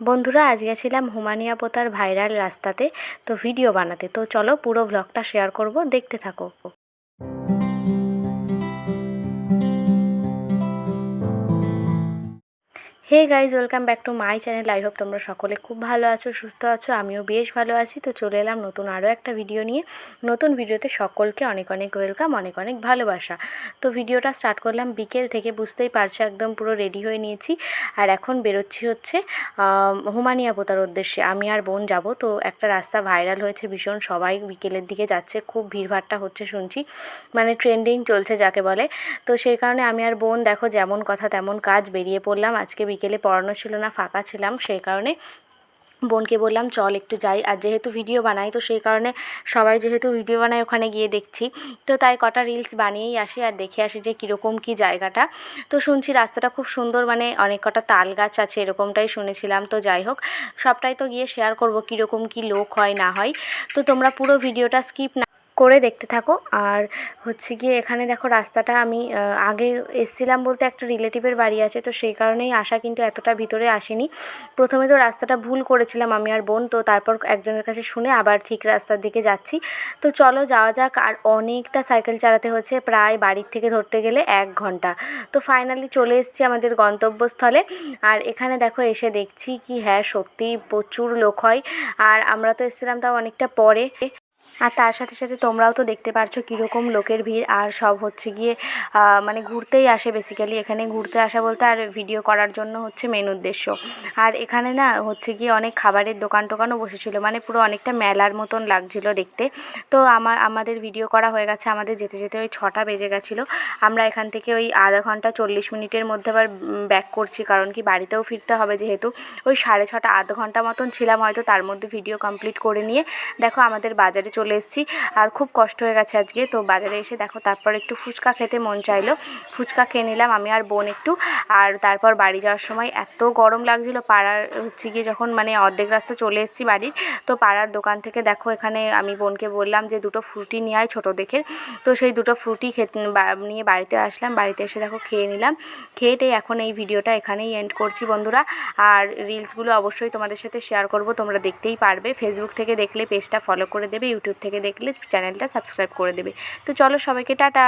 বন্ধুরা আজ গেছিলাম হুমানিয়া পোতার ভাইরাল রাস্তাতে, তো ভিডিও বানাতে। তো চলো পুরো ব্লগটা শেয়ার করব, দেখতে থাকো। Hey guys welcome back to my channel I hope তোমরা সকলে খুব ভালো আছো, সুস্থ আছো, আমিও বেশ ভালো আছি। তো চলে এলাম নতুন আরও একটা ভিডিও নিয়ে। নতুন ভিডিওতে সকলকে অনেক অনেক ওয়েলকাম অনেক অনেক ভালোবাসা। তো ভিডিওটা স্টার্ট করলাম বিকেল থেকে, বুঝতেই পারছ, একদম পুরো রেডি হয়ে নিয়েছি। আর এখন বেরোচ্ছি হচ্ছে হুমানিয়া পোতার উদ্দেশ্যে। আমি আর বোন যাব, তো একটা রাস্তা ভাইরাল হয়েছে ভীষণ। সবাই বিকেলের দিকে যাচ্ছে, খুব ভিড়ভাড়টা হচ্ছে শুনছি। মানে ট্রেন্ডিং চলছে যাকে বলে। তো সেই কারণে আমি আর বোন, দেখো, যেমন কথা তেমন কাজ বেরিয়ে পড়লাম। আজকে বিকেলে পড়ানো ছিল না, ফাঁকা ছিলাম, সেই কারণে বোনকে বললাম, চল একটু যাই। আর যেহেতু ভিডিও বানাই, তো সেই কারণে সবাই যেহেতু ভিডিও বানাই ওখানে গিয়ে দেখছি। তো তাই কটা রিলস বানিয়েই আসি আর দেখে আসি যে কীরকম কী জায়গাটা। তো শুনছি রাস্তাটা খুব সুন্দর মানে অনেক কটা তাল গাছ আছে, এরকমটাই শুনেছিলাম। তো যাই হোক, সবটাই তো গিয়ে শেয়ার করব, কীরকম কী লোক হয়, না হয়। তো তোমরা পুরো ভিডিওটা স্কিপ না করে দেখতে থাকো। আর হচ্ছে গিয়ে এখানে দেখো রাস্তাটা আমি আগে এসছিলাম বলতে একটা রিলেটিভের বাড়ি আছে, তো সেই কারণেই আসা কিন্তু এতটা ভিতরে আসেনি। প্রথমে তো রাস্তাটা ভুল করেছিলাম আমি আর বোন, তো তারপর একজনের কাছে শুনে আবার ঠিক রাস্তার দিকে যাচ্ছি। তো চলো যাওয়া যাক, আর অনেকটা সাইকেল চালাতে হচ্ছে প্রায় বাড়ির থেকে ধরতে গেলে এক ঘণ্টা। তো ফাইনালি চলে এসেছি আমাদের গন্তব্যস্থলে, আর এখানে দেখো এসে দেখছি কি হ্যাঁ সত্যিই প্রচুর লোক হয়। আর আমরা তো এসেছিলাম তাও অনেকটা পরে। আর তার সাথে সাথে তোমরাও তো দেখতে পারছ কীরকম লোকের ভিড়। আর সব হচ্ছে গিয়ে মানে ঘুরতেই আসে বেসিক্যালি এখানে ঘুরতে আসা বলতে আর ভিডিও করার জন্য হচ্ছে মেন উদ্দেশ্য। আর এখানে না হচ্ছে গিয়ে অনেক খাবারের দোকান টোকানও বসেছিল। মানে পুরো অনেকটা মেলার মতন লাগছিল দেখতে। তো আমার আমাদের ভিডিও করা হয়ে গেছে। আমাদের যেতে যেতে ওই ছটা বেজে গেছিল। আমরা এখান থেকে ওই আধা ঘণ্টা চল্লিশ মিনিটের মধ্যে আবার ব্যাক করছি। কারণ কি বাড়িতেও ফিরতে হবে যেহেতু। ওই সাড়ে ছটা, আধ ঘণ্টা মতন ছিলাম হয়তো। তার মধ্যে ভিডিও কমপ্লিট করে নিয়ে, দেখো আমাদের বাজারে চলে চলে এসেছি। আর খুব কষ্ট হয়ে গেছে আজকে। তো বাজারে এসে দেখো, তারপর একটু ফুচকা খেতে মন চাইলো। ফুচকা খেয়ে নিলাম, আমি আর বোন একটু। আর তারপর বাড়ি যাওয়ার সময় এত গরম লাগছিল পাড়ার হচ্ছে গিয়ে যখন মানে অর্ধেক রাস্তা চলে এসেছি বাড়ির। তো পাড়ার দোকান থেকে দেখো, এখানে আমি বোনকে বললাম যে দুটো ফ্রুটি নিয়ে আয় ছোটো দেখে। তো সেই দুটো ফ্রুটি খেতে নিয়ে বাড়িতে আসলাম। বাড়িতে এসে দেখো, খেয়ে নিলাম। খেয়েটেই এখন এই ভিডিওটা এখানেই এন্ড করছি বন্ধুরা। আর রিলসগুলো অবশ্যই তোমাদের সাথে শেয়ার করব, তোমরা দেখতেই পারবে। ফেসবুক থেকে দেখলে পেজটা ফলো করে দেবে ইউটিউব থেকে দেখলে চ্যানেলটা সাবস্ক্রাইব করে দেবে। তো চলো সবাইকে টাটা।